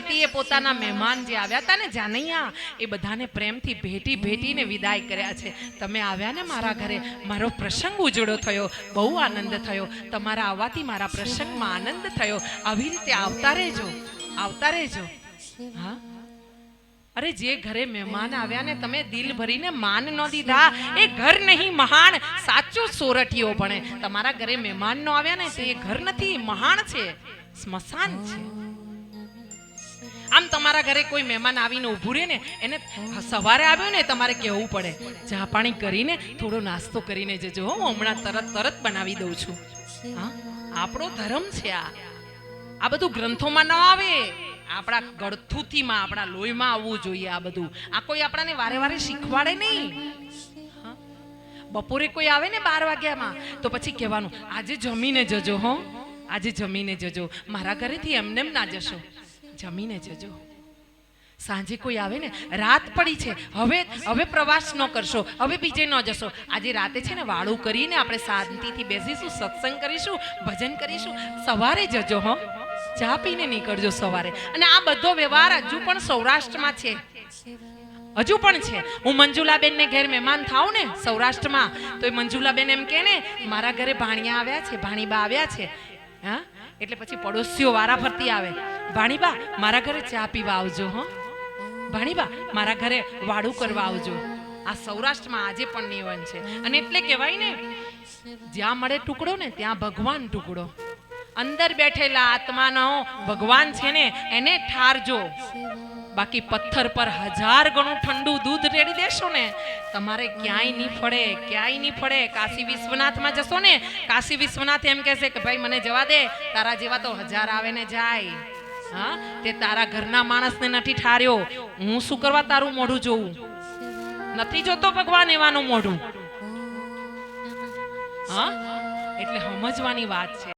સતીએ પોતાના મહેમાન જે આવ્યા હતા ને જાનૈયા, એ બધાને પ્રેમથી ભેટી ભેટીને વિદાય કર્યા છે. તમે આવ્યા ને મારા ઘરે, મારો પ્રસંગ ઉજળો થયો, બહુ આનંદ થયો. તમારા આવવાથી મારા પ્રસંગમાં આનંદ થયો. આવી રીતે આવતા રહેજો આવતા રહેજો. હા? અરે જે ઘરે મહેમાન આવ્યા ને તમે દિલ ભરીને માન ન દીધા, એ ઘર નહીં, મહાન, સાચો સોરઠીઓ ભણે. તમારા ઘરે મહેમાન ન આવ્યા ને તે ઘર નથી, મહાન છે, સ્મશાન છે. આમ તમારા ઘરે કોઈ મહેમાન આવીને ઊભું રહે ને, એને સવારે આવ્યો ને તમારે કહેવું પડે, ચા પાણી કરીને થોડો નાસ્તો કરીને જજો હો હમણાં તરત તરત બનાવી દઉં છું. હા? આપણો ધર્મ છે આ. આ બધું ગ્રંથોમાં ન આવે. આપણા ગળથુથીમાં, આપણા લોહીમાં આવવું જોઈએ આ બધું. આ કોઈ આપણાને વારે વારે શીખવાડે નહીં? બપોરે કોઈ આવે ને બાર વાગ્યામાં, તો પછી કહેવાનું, આજે જમીને જજો હો, આજે જમીને જજો. મારા ઘરેથી એમનેમ ના જશો. જમીને જજો. સાંજે કોઈ આવે ને, રાત પડી છે, હવે હવે પ્રવાસ ન કરશો, હવે બીજે ન જશો. આજે રાતે છે ને વાળું કરીને આપણે શાંતિથી બેસીશું, સત્સંગ કરીશું, ભજન કરીશું. સવારે જજો હો. ચા પીને નીકળજો સવારે. અને આ બધો વ્યવહાર હજુ પણ સૌરાષ્ટ્રમાં છે. હજુ પણ છે. હું મંજુલાબેન ને ઘેર મહેમાન થાઉં ને સૌરાષ્ટ્રમાં તો એ મંજુલાબેન એમ કે ને, મારા ઘરે ભાણિયા આવ્યા છે, ભાણીબા આવ્યા છે. હા? એટલે પછી પડોશીઓ વારા ફરતી આવે. ભાણીબા મારા ઘરે ચા પીવા આવજો, હો. ભાણીબા મારા ઘરે વાડું કરવા આવજો. આ સૌરાષ્ટ્રમાં આજે પણ નિયમન છે. અને એટલે કહેવાય ને, જ્યાં મળે ટુકડો ને, ત્યાં ભગવાન ટુકડો. અંદર બેઠેલા આત્માનો ભગવાન છે ને, એને ઠારજો. બાકી પથ્થર પર હજાર ગણું ઠંડુ દૂધ રેડી દેશો ને, તમારે ક્યાંય નહીં ફળે, ક્યાંય નહીં ફળે. કાશી વિશ્વનાથમાં જશો ને, કાશી વિશ્વનાથ એમ કહેશે કે, ભાઈ, મને જવા દે, તારા જેવા તો હજાર આવે ને જાય. હા? તે તારા ઘરના માણસને નથી ઠાર્યો. હું શું કરવા તારું મોઢું જોઉં? નથી જોતો ભગવાન એવાનું મોઢું. હા? એટલે સમજવાની વાત છે.